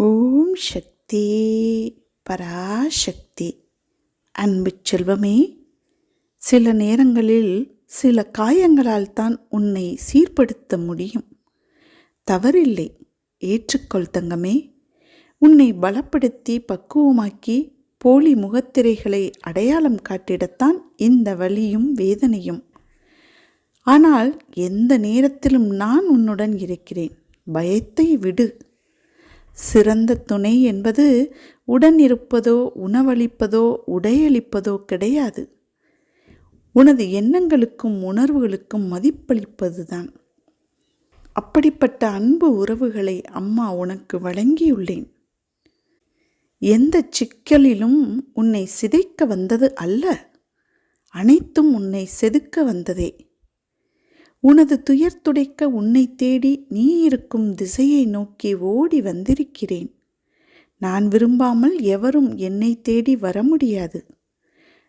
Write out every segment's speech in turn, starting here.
ஓம் சக்தி பராசக்தி. அன்பு செல்வமே சில நேரங்களில் சில காயங்களால் தான் உன்னை சீர்படுத்த முடியும். தவறில்லை ஏற்றுக்கொள் தங்கமே. உன்னை பலப்படுத்தி பக்குவமாக்கி போலி முகத்திரைகளை அடையாளம் காட்டிடத்தான் இந்த வலியும் வேதனையும். ஆனால் எந்த நேரத்திலும் நான் உன்னுடன் இருக்கிறேன். பயத்தை விடு. சிறந்த துணை என்பது உடன் இருப்பதோ உணவளிப்பதோ உடையளிப்பதோ கிடையாது. உனது எண்ணங்களுக்கும் உணர்வுகளுக்கும் மதிப்பளிப்பதுதான். அப்படிப்பட்ட அன்பு உறவுகளை அம்மா உனக்கு வழங்கியுள்ளேன். எந்த சிக்கலிலும் உன்னை சிதைக்க வந்தது அல்ல. அனைத்தும் உன்னை செதுக்க வந்ததே. உனது துயர் துடைக்க உன்னை தேடி நீ இருக்கும் திசையை நோக்கி ஓடி வந்திருக்கிறேன். நான் விரும்பாமல் எவரும் என்னை தேடி வர முடியாது.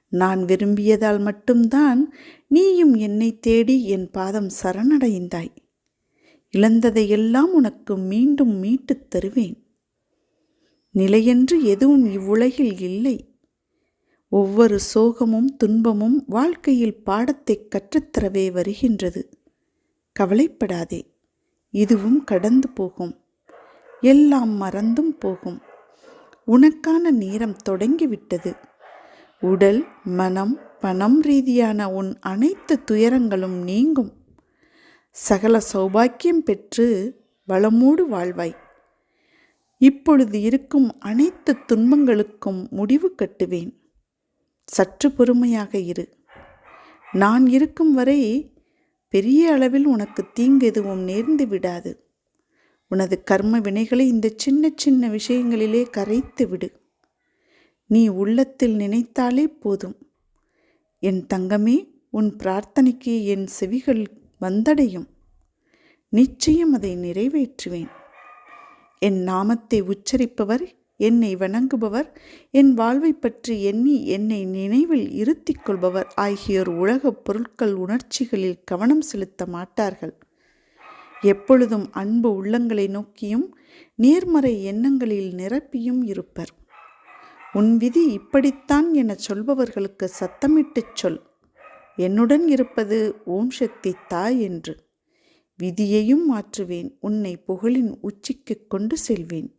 நான் விரும்பியதால் மட்டும்தான் நீயும் என்னை தேடி என் பாதம் சரணடைந்தாய். இழந்ததையெல்லாம் உனக்கு மீண்டும் மீட்டுத் தருவேன். நிலையென்று எதுவும் இவ்வுலகில் இல்லை. ஒவ்வொரு சோகமும் துன்பமும் வாழ்க்கையில் பாடத்தை கற்றுத்தரவே வருகின்றது. கவலைப்படாதே இதுவும் கடந்து போகும். எல்லாம் மறந்தும் போகும். உனக்கான நேரம் தொடங்கிவிட்டது. உடல் மனம் பணம் ரீதியான உன் அனைத்து துயரங்களும் நீங்கும். சகல சௌபாக்கியம் பெற்று வளமோடு வாழ்வாய். இப்பொழுது இருக்கும் அனைத்து துன்பங்களுக்கும் முடிவு கட்டுவேன். சற்று பொறுமையாக இரு. நான் இருக்கும் வரை பெரிய அளவில் உனக்கு தீங்கு எதுவும் நேர்ந்து விடாது. உனது கர்ம வினைகளை இந்த சின்ன சின்ன விஷயங்களிலே கரைத்து விடு. நீ உள்ளத்தில் நினைத்தாலே போதும். என் தங்கமே உன் பிரார்த்தனைக்கு என் செவிகள் வந்தடையும். நிச்சயம் அதை நிறைவேற்றுவேன். என் நாமத்தை உச்சரிப்பவர் என்னை வணங்குபவர் என் வாழ்வை பற்றி எண்ணி என்னை நினைவில் இருத்திக் கொள்பவர் ஆகியோர் உலகப் பொருட்கள் உணர்ச்சிகளில் கவனம் செலுத்த மாட்டார்கள். எப்பொழுதும் அன்பு உள்ளங்களை நோக்கியும் நேர்மறை எண்ணங்களில் நிரப்பியும் இருப்பர். உன் விதி இப்படித்தான் என சொல்பவர்களுக்கு சத்தமிட்டுச் சொல். என்னுடன் இருப்பது ஓம் சக்தி தாய் என்று. விதியையும் மாற்றுவேன். உன்னை புகழின் உச்சிக்கு கொண்டு செல்வேன்.